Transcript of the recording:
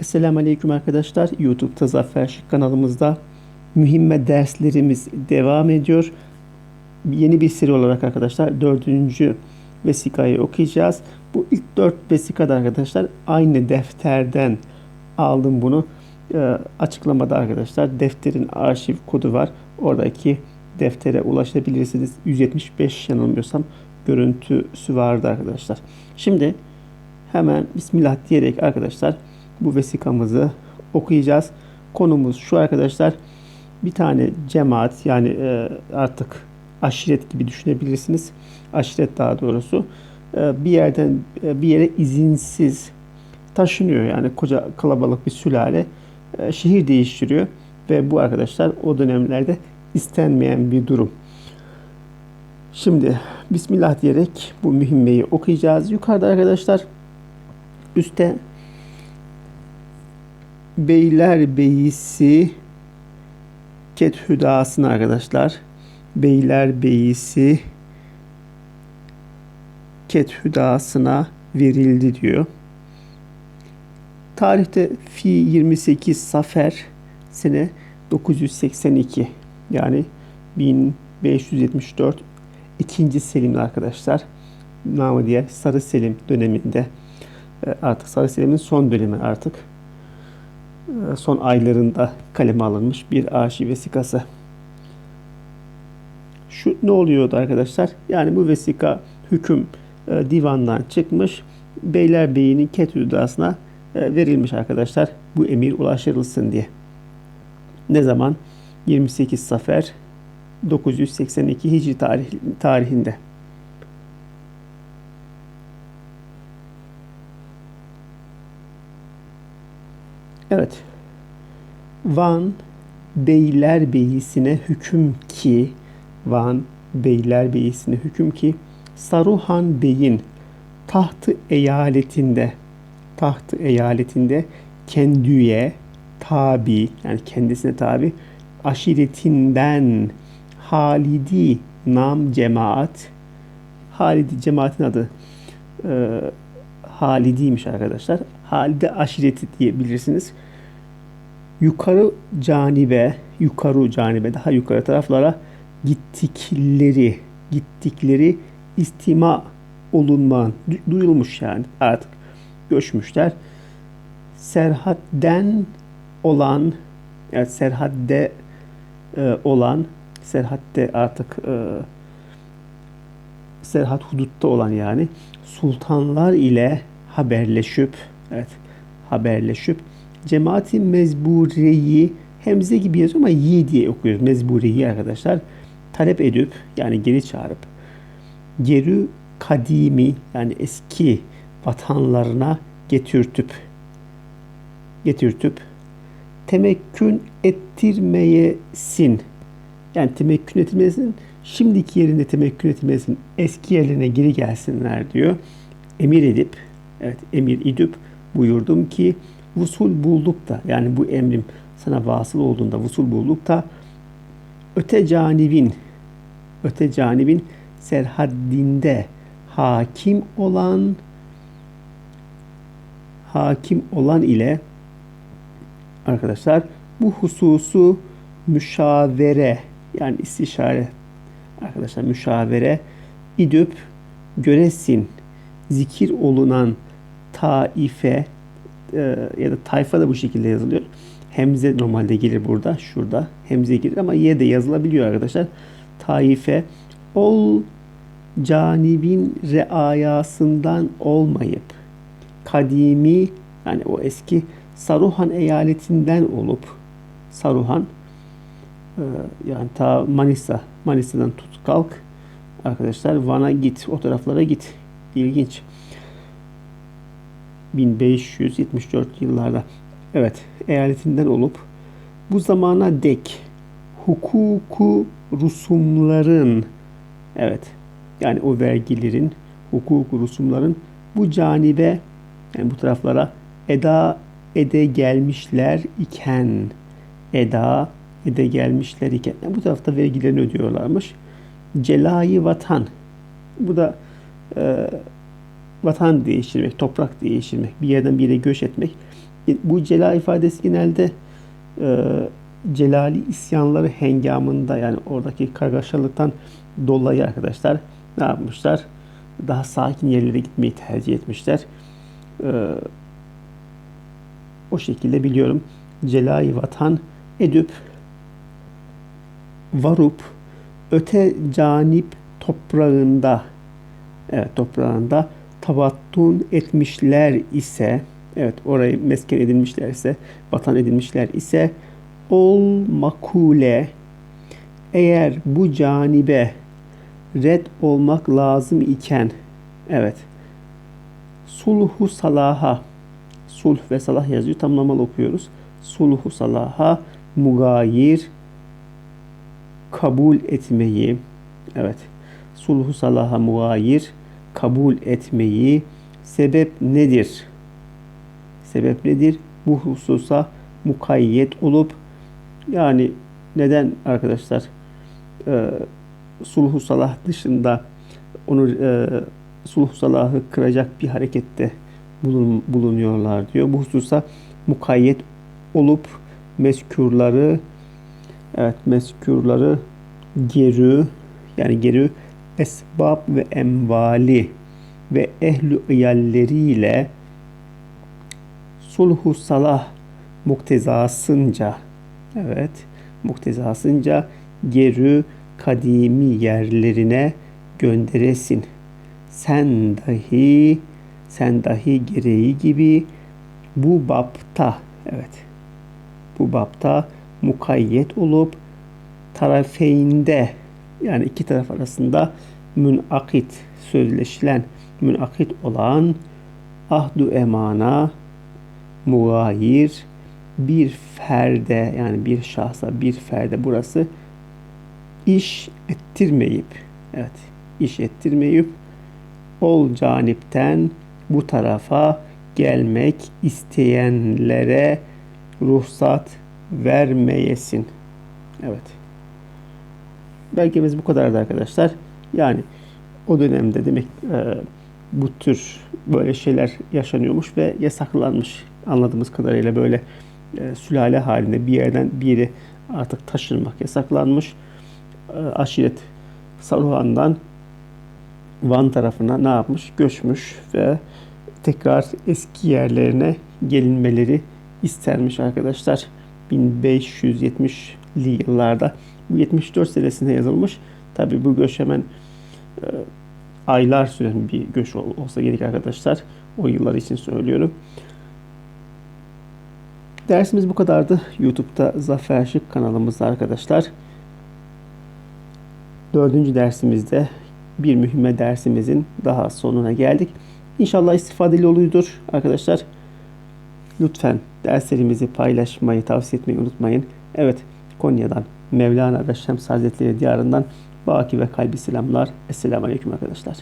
Esselamu Aleyküm arkadaşlar. YouTube'da Zafer Şık kanalımızda mühimme derslerimiz devam ediyor. Yeni bir seri olarak arkadaşlar dördüncü vesikayı okuyacağız. Bu ilk dört vesikada arkadaşlar aynı defterden aldım bunu. Ee, açıklamada arkadaşlar defterin arşiv kodu var. Oradaki deftere ulaşabilirsiniz. 175 yanılmıyorsam görüntüsü vardı arkadaşlar. Şimdi hemen Bismillah diyerek arkadaşlar bu vesikamızı okuyacağız. Konumuz şu arkadaşlar. Bir tane cemaat yani e, artık aşiret gibi düşünebilirsiniz. Aşiret daha doğrusu e, bir yerden e, bir yere izinsiz taşınıyor. Yani koca kalabalık bir sülale şehir değiştiriyor ve bu arkadaşlar o dönemlerde istenmeyen bir durum. Şimdi Bismillah diyerek bu mühimmeyi okuyacağız. Yukarıda arkadaşlar üstte Beylerbeyi'si Kethüdası'na arkadaşlar. Beylerbeyi'si Kethüdası'na verildi diyor. Tarihte fi 28 Safer sene 982 yani 1574 ikinci Selim'li arkadaşlar. Namı diğer Sarı Selim döneminde artık Sarı Selim'in son dönemi artık son aylarında kaleme alınmış bir arşiv vesikası. Şu ne oluyordu arkadaşlar? Yani bu vesika hüküm e, divandan çıkmış. Beylerbeyi'nin Ketüdası'na e, verilmiş arkadaşlar. Bu emir ulaştırılsın diye. Ne zaman? 28 Safer 982 Hicri tarih, tarihinde. Evet. Van Beylerbeyi'sine hüküm ki Van Beylerbeyi'sine hüküm ki Saruhan Bey'in tahtı eyaletinde tahtı eyaletinde kendüye tabi yani kendisine tabi aşiretinden Halidi nam cemaat Halidi cemaatin adı e, Halidiymiş arkadaşlar. Halide aşireti diyebilirsiniz. Yukarı canibe, yukarı canibe, daha yukarı taraflara gittikleri, gittikleri istima olunman, duyulmuş yani artık göçmüşler. Serhat'den olan, yani Serhat'de e, olan, Serhat'te artık e, Serhat hudutta olan yani sultanlar ile haberleşip evet haberleşip cemaati mezbureyi hemze gibi yazıyor ama yi diye okuyoruz. Mezbureyi arkadaşlar talep edip yani geri çağırıp geri kadimi yani eski vatanlarına getirtüp getirtüp temekkün ettirmeyesin. Yani temekkün ettirmeyesin şimdiki yerinde temekkün ettirmeyesin eski yerlerine geri gelsinler diyor. Emir edip evet emir edip buyurdum ki vusul bulduk da yani bu emrim sana vasıl olduğunda vusul bulduk da öte canibin öte canibin serhaddinde hakim olan hakim olan ile arkadaşlar bu hususu müşavere yani istişare arkadaşlar müşavere idüp göresin zikir olunan taife e, ya da tayfa da bu şekilde yazılıyor. Hemze normalde gelir burada. Şurada hemze gelir ama y de yazılabiliyor arkadaşlar. Taife ol canibin reayasından olmayıp kadimi yani o eski Saruhan eyaletinden olup Saruhan e, yani ta Manisa Manisa'dan tut kalk arkadaşlar Van'a git o taraflara git ilginç 1574 yıllarda evet eyaletinden olup bu zamana dek hukuku rusumların evet yani o vergilerin hukuku rusumların bu canibe yani bu taraflara eda ede gelmişler iken eda ede gelmişler iken yani bu tarafta vergilerini ödüyorlarmış. Celayı vatan bu da e, vatan değiştirmek, toprak değiştirmek, bir yerden bir yere göç etmek bu cela ifadesi genelde e, celali isyanları hengamında yani oradaki kargaşalıktan dolayı arkadaşlar ne yapmışlar? Daha sakin yerlere gitmeyi tercih etmişler. E, o şekilde biliyorum. Celai vatan edüp varup öte canip toprağında evet toprağında tavattun etmişler ise evet orayı mesken edilmişlerse vatan edilmişler ise ol makule. Eğer bu canibe red olmak lazım iken evet sulhu salaha sulh ve salah yazıyor tamlamalı okuyoruz. Sulhu salaha mugayir kabul etmeyi evet sulhu salaha mugayir kabul etmeyi sebep nedir? Sebep nedir? Bu hususa mukayyet olup yani neden arkadaşlar e, sulhu salah dışında onu e, sulhu salahı kıracak bir harekette bulun, bulunuyorlar diyor. Bu hususa mukayyet olup meskürları evet meskürları geri yani geri esbab ve emvali ve ehlü iyalleriyle sulhu salah muktezasınca evet muktezasınca geri kadimi yerlerine gönderesin. Sen dahi sen dahi gereği gibi bu bapta evet bu bapta mukayyet olup tarafeynde yani iki taraf arasında münakit sözleşilen münakit olan ahdu emana mugayir bir ferde yani bir şahsa bir ferde burası iş ettirmeyip evet iş ettirmeyip ol canipten bu tarafa gelmek isteyenlere ruhsat vermeyesin. Evet. Belgemiz bu kadardı arkadaşlar. Yani o dönemde demek e, bu tür böyle şeyler yaşanıyormuş ve yasaklanmış anladığımız kadarıyla böyle e, sülale halinde bir yerden bir yere artık taşınmak yasaklanmış. E, aşiret Saruhan'dan Van tarafına ne yapmış? Göçmüş ve tekrar eski yerlerine gelinmeleri istermiş arkadaşlar. 1570'li yıllarda 74 senesinde yazılmış. Tabi bu göç hemen e, aylar süren bir göç olsa gerek arkadaşlar. O yıllar için söylüyorum. Dersimiz bu kadardı. YouTube'da Zafer Şık kanalımızda arkadaşlar. Dördüncü dersimizde bir mühimme dersimizin daha sonuna geldik. İnşallah istifadeli oluyordur arkadaşlar. Lütfen derslerimizi paylaşmayı, tavsiye etmeyi unutmayın. Evet, Konya'dan, Mevlana ve Şems Hazretleri diyarından baki ve kalbi selamlar. Esselamu Aleyküm arkadaşlar.